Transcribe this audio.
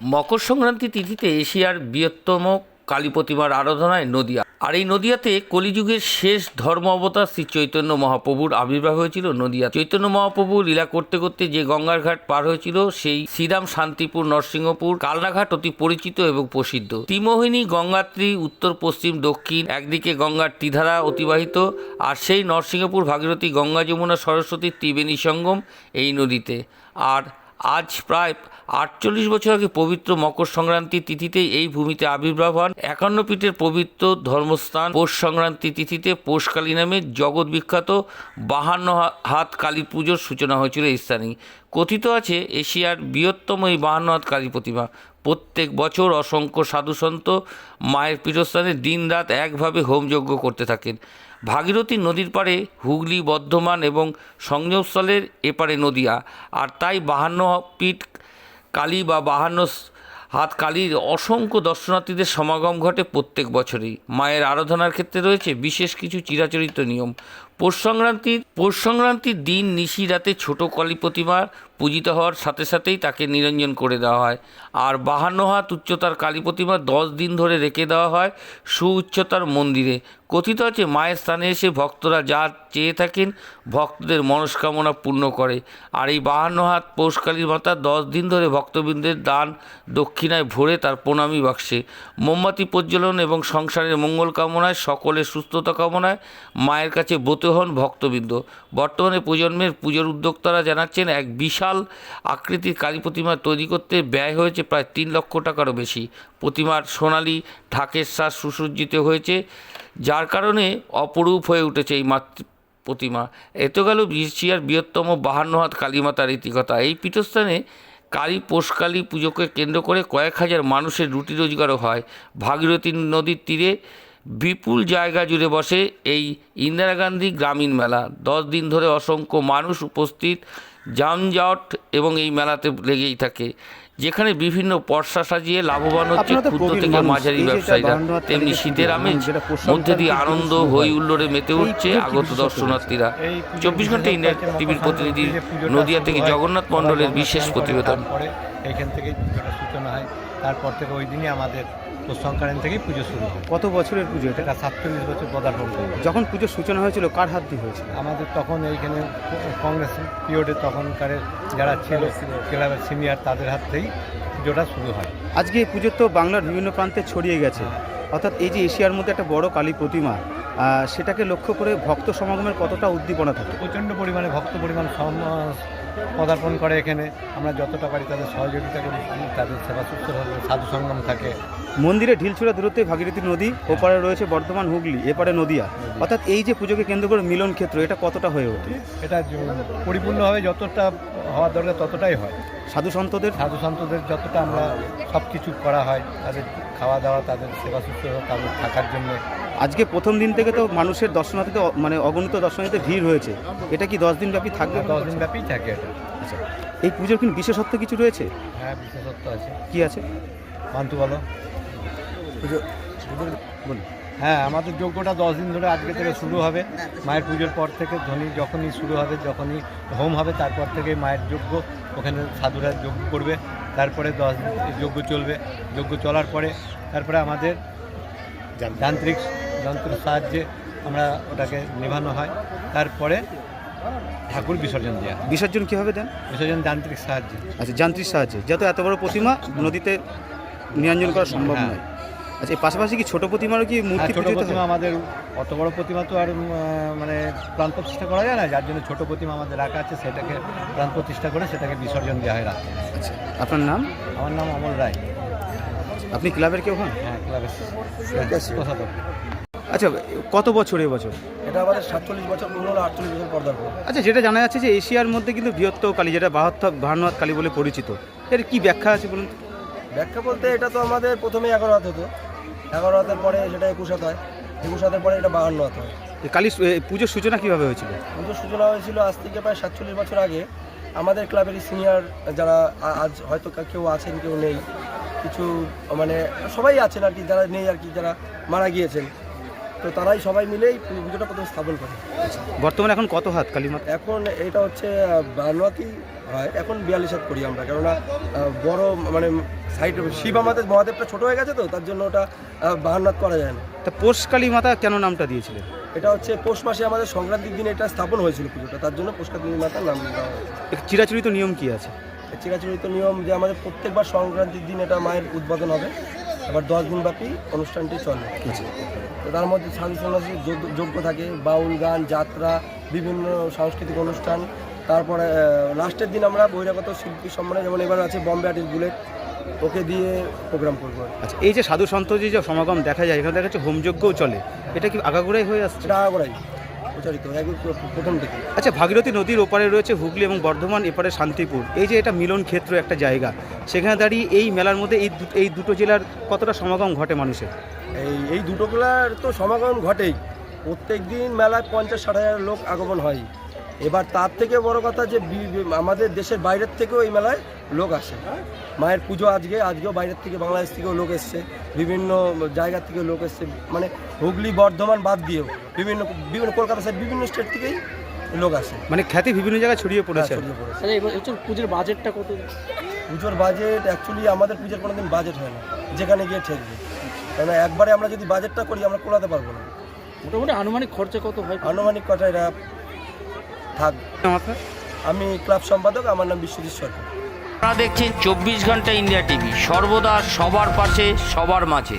মকর সংক্রান্তি তিথিতে এশিয়ার বৃহত্তম কালী প্রতিমার আরাধনায় নদিয়া। আর এই নদিয়াতে কলিযুগের শেষ ধর্ম অবতার শ্রী চৈতন্য মহাপ্রভুর আবির্ভাব হয়েছিল নদিয়া। চৈতন্য মহাপ্রভু লীলা করতে করতে যে গঙ্গার ঘাট পার হয়েছিল, সেই শ্রীরাম শান্তিপুর, নরসিংহপুর, কালনাঘাট অতি পরিচিত এবং প্রসিদ্ধ। ত্রিমোহিনী গঙ্গাত্রী উত্তর, পশ্চিম, দক্ষিণ, একদিকে গঙ্গার ত্রিধারা অতিবাহিত, আর সেই নরসিংহপুর ভাগীরথী গঙ্গা যমুনা সরস্বতীর ত্রিবেণী সঙ্গম এই নদীতে। আর আজ প্রায় আটচল্লিশ বছর আগে পবিত্র মকর সংক্রান্তি তিথিতে এই ভূমিতে আবির্ভাব হন। একান্ন পীঠের পবিত্র ধর্মস্থান পৌষ সংক্রান্তি তিথিতে পৌষকালী নামে জগৎ বিখ্যাত বাহান্ন হাত কালী পুজোর সূচনা হয়েছিল এই স্থানেই। কথিত আছে এশিয়ার বৃহত্তম এই বাহান্ন হাত কালী প্রতিমা। প্রত্যেক বছর অসংখ্য সাধুসন্ত মায়ের পীঠস্থানে দিনরাত একভাবে হোমযজ্ঞ করতে থাকেন। ভাগীরথী নদীর পাড়ে হুগলি, বর্ধমান এবং সংযোগস্থলের এপারে নদিয়া। আর তাই বাহান্ন পীঠ কালী বা বাহান্ন হাত কালীর অসংখ্য দর্শনার্থীদের সমাগম ঘটে প্রত্যেক বছরই। মায়ের আরাধনার ক্ষেত্রে রয়েছে বিশেষ কিছু চিরাচরিত নিয়ম। পৌষ সংক্রান্তির পৌষ সংক্রান্তির দিন নিশি রাতে ছোট কালী প্রতিমা পূজিত হওয়ার সাথে সাথেই তাকে নিরঞ্জন করে দেওয়া হয়। আর বাহান্ন হাত উচ্চতার কালী প্রতিমা দশ দিন ধরে রেখে দেওয়া হয় সুউচ্চতার মন্দিরে। কথিত আছে, মায়ের স্থানে এসে ভক্তরা যা চেয়ে থাকেন ভক্তদের মনস্কামনা পূর্ণ করে। আর এই বাহান্ন হাত পৌষকালীর মাতা দশ দিন ধরে ভক্তবৃন্দের দান দক্ষিণায় ভরে তার প্রণামী বাক্সে। মোমবাতি প্রজ্বলন এবং সংসারের মঙ্গল কামনায়, সকলের সুস্থতা কামনায় মায়ের কাছে ব্রত হন ভক্তবৃন্দ। বর্তমানে প্রজন্মের পুজোর উদ্যোক্তারা জানাচ্ছেন, এক বিশাল আকৃতির কালী প্রতিমা তৈরি করতে ব্যয় হয়েছে প্রায় তিন লক্ষ টাকারও বেশি। প্রতিমার সোনালি ঢাকের শ্বাস সুসজ্জিত হয়েছে, যার কারণে অপরূপ হয়ে উঠেছে এই মাতৃ, প্রতিমা। এত গেল এশিয়ার বৃহত্তম বাহান্ন হাত কালীমাতার ইতিকথা এই পীঠস্থানে কালী পোষকালী পুজোকে কেন্দ্র করে কয়েক হাজার মানুষের রুটি রোজগারও হয়। ভাগীরথী নদীর তীরে বিপুল জায়গা জুড়ে বসে এই ইন্দিরা গান্ধী গ্রামীণ মেলা। দশ দিন ধরে অসংখ্য মানুষ উপস্থিত যানজট এবং এই মেলাতে লেগেই থাকে। যেখানে বিভিন্ন পর্সা সাজিয়ে লাভবান হচ্ছে ক্ষুদ্র থেকে মাঝারি ব্যবসায়ীরা। তেমনি শীতের আমেজ মধ্যে দিয়ে আনন্দ হই হুল্লোড়ে মেতে উঠছে আগত দর্শনার্থীরা। চব্বিশ ঘণ্টা ইন্ডিয়া টিভির প্রতিনিধি নদিয়া থেকে জগন্নাথ মণ্ডলের বিশেষ প্রতিবেদন। থেকেই পুজোটা সূচনা হয়। তারপর থেকে ওই দিনই আমাদের পৌষ সংক্রান্তি থেকেই পুজো শুরু হয়। কত বছরের পুজো এটা? এটা সাতচল্লিশ বছর পদার্পণ করবে যখন পুজোর সূচনা হয়েছিল কার হাত দিয়ে হয়েছিল? আমাদের তখন এইখানে কংগ্রেস পিরিয়ডে তখনকার যারা ছিল ক্লাবের সিনিয়র তাদের হাত থেকেই পুজোটা শুরু হয়। আজকে এই পুজো তো বাংলার বিভিন্ন প্রান্তে ছড়িয়ে গেছে। অর্থাৎ এই যে এশিয়ার মধ্যে একটা বড় কালী প্রতিমা সেটাকে লক্ষ্য করে ভক্ত সমাগমের কতটা উদ্দীপনা থাকে? প্রচণ্ড পরিমাণে ভক্ত পরিমাণ পদার্পণ করে এখানে। আমরা যতটা পারি তাদের সহযোগিতা করি তাদের সেবা শুশ্রূষা সাধু সঙ্গম থাকে। মন্দিরে ঢিলছুড়া দূরত্বে ভাগীরথী নদী ওপারে রয়েছে বর্ধমান হুগলি এপারে নদিয়া। অর্থাৎ এই যে পুজোকে কেন্দ্র করে মিলন ক্ষেত্র এটা কতটা হয়ে ওঠে? এটা পরিপূর্ণভাবে যতটা হওয়ার দরকার ততটাই হয়। সাধু সন্তদের? সাধু সন্তদের যতটা আমরা সব কিছু করা হয় তাদের খাওয়া দাওয়া তাদের সেবা শুশ্রূষা তাদের থাকার জন্য। আজকে প্রথম দিন থেকে তো মানুষের দর্শনার্থীতে মানে অগণিত দর্শনার্থীতে ভিড় হয়েছে। এটা কি দশ দিন ব্যাপী থাকবে দশ দিন ব্যাপী থাকে এটা। আচ্ছা। এই পুজোর কিন্তু বিশেষত্ব কিছু রয়েছে? হ্যাঁ বিশেষত্ব আছে। কি আছে? মান্তু বলো। বলুন। হ্যাঁ আমাদের যজ্ঞটা দশ দিন ধরে আজকে থেকে শুরু হবে। মায়ের পুজোর পর থেকে ধ্বনি যখনই শুরু হবে যখনই হোম হবে তারপর থেকে মায়ের যজ্ঞ। ওখানে সাধুরা যজ্ঞ করবে। তারপরে দশ দিন যজ্ঞ চলবে। যজ্ঞ চলার পরে তারপরে আমাদের যান্ত্রিক যন্ত্রের সাহায্যে আমরা ওটাকে নেভানো হয়। তারপরে ঠাকুর বিসর্জন দেওয়া হয়। বিসর্জন কীভাবে দেন? বিসর্জন যান্ত্রিক সাহায্যে। আচ্ছা যান্ত্রিক সাহায্যে। যেহেতু এত বড় প্রতিমা নদীতে নিরঞ্জন করা সম্ভব হ্যাঁ। নয়। আচ্ছা এই পাশাপাশি কি ছোট প্রতিমারও কি আর মূর্তি ছোট পুজোতে প্রতিমা আমাদের অত বড় প্রতিমা তো আর উম, আহ, মানে প্রাণ প্রতিষ্ঠা করা যায় না। যার জন্য ছোট প্রতিমা আমাদের রাখা আছে সেটাকে প্রাণ প্রতিষ্ঠা করে সেটাকে বিসর্জন দেওয়া হয় রাত্রে আচ্ছা আপনার নাম? আমার নাম অমল রায়। আপনি ক্লাবের কেউ হন? হ্যাঁ ক্লাবের প্রশাসক। আচ্ছা কত বছর এবছর এটা আমাদের সাতচল্লিশ বছর হলো আটচল্লিশ বছর পর্দার পর আচ্ছা যেটা জানা যাচ্ছে যে এশিয়ার মধ্যে কিন্তু বৃহত্তর কালী যেটা বাহাত্তর বাহান্নহাত কালী বলে পরিচিত। এর কি ব্যাখ্যা আছে বলুন? ব্যাখ্যা বলতে এটা তো আমাদের প্রথমে এগারো হাত হতো। এগারো হাতের পরে সেটা একুশ হাত হয়। একুশ হাতের পরে এটা বাহান্ন হাত হয়। কালী পুজোর সূচনা কীভাবে হয়েছিল? পুজোর সূচনা হয়েছিল আজ থেকে প্রায় সাতচল্লিশ বছর আগে। আমাদের ক্লাবের সিনিয়র যারা আজ হয়তো কেউ আছেন কেউ নেই। কিছু মানে সবাই আছেন আর কি যারা নেই আর কি যারা মারা গিয়েছেন। তো তারাই সবাই মিলেই পুজোটা প্রথম স্থাপন করে। বর্তমানে এখন কত হাত কালীমাতা? এখন এটা হচ্ছে বানুয়াতি হয় এখন বিয়াল্লিশ হাত করি আমরা। কেননা বড় মানে সাইড শিব আমাদের মহাদেবটা ছোট হয়ে গেছে তো তার জন্য ওটা বাহান্ন হাত করা যায় না। তা পোষ কালীমাতা কেন নামটা দিয়েছিলেন? এটা হচ্ছে পৌষ মাসে আমাদের সংক্রান্তির দিনে এটা স্থাপন হয়েছিল পুজোটা তার জন্য পুষ্কার মাতার নাম দেওয়া হয়েছে। চিরাচরিত নিয়ম কি আছে? চিরাচরিত নিয়ম যে আমাদের প্রত্যেকবার সংক্রান্তির দিন এটা মায়ের উদ্বোধন হবে। এবার দশ দিনব্যাপী অনুষ্ঠানটি চলে। তো তার মধ্যে সাধু সন্ন্যাসী যোগ্য থাকে। বাউল গান যাত্রা বিভিন্ন সাংস্কৃতিক অনুষ্ঠান। তারপরে লাস্টের দিন আমরা বহিরাগত শিল্পী সম্মানে যেমন এবার আছে বম্বে আর্টিস্ট বুলেট। ওকে দিয়ে প্রোগ্রাম করব। আচ্ছা এই যে সাধু সন্ত যে সমাগম দেখা যায় এখানে দেখা যাচ্ছে হোমযজ্ঞও চলে। এটা কি আগাগোড়াই হয়ে আসছে? আগাগোড়াই। প্রচারিত একদম প্রথম থেকে আচ্ছা ভাগীরথী নদীর ওপারে রয়েছে হুগলি এবং বর্ধমান এপারে শান্তিপুর। এই যে এটা মিলন ক্ষেত্র একটা জায়গা সেখানে দাঁড়িয়ে এই মেলার মধ্যে এই এই দুটো জেলার কতটা সমাগম ঘটে মানুষের? এই এই দুটো মেলার তো সমাগম ঘটেই। প্রত্যেক দিন মেলায় পঞ্চাশ ষাট হাজার লোক আগমন হয়। এবার তার থেকে বড় কথা যে আমাদের দেশের বাইরের থেকেও এই মেলায় লোক আসে। মায়ের পুজো আজকে আজকেও বাইরের থেকে বাংলাদেশ থেকেও লোক এসছে। বিভিন্ন জায়গা থেকে লোক এসছে। মানে হুগলি বর্ধমান বাদ দিয়েও। বিভিন্ন বিভিন্ন কলকাতা সাইড বিভিন্ন স্টেট থেকেই লোক আসে। মানে খ্যাতি বিভিন্ন জায়গায় ছড়িয়ে পড়েছে। ছড়িয়ে পড়েছে। আচ্ছা হচ্ছে পুজোর বাজেটটা কত? পুজোর বাজেট অ্যাকচুয়ালি আমাদের পুজোর কোনোদিন বাজেট হয় না যেখানে গিয়ে ঠেকবে। কারণ একবারে আমরা যদি বাজেটটা করি আমরা কোলাতে পারব না। মোটামুটি আনুমানিক খরচা কত হয়? আনুমানিক কথা এটা থাক। আমি ক্লাব সম্পাদক আমার নাম বিশ্বজিৎ সরকার। আপনারা দেখছেন চব্বিশ ঘণ্টা ইন্ডিয়া টিভি সর্বদা সবার পাশে সবার মাঝে।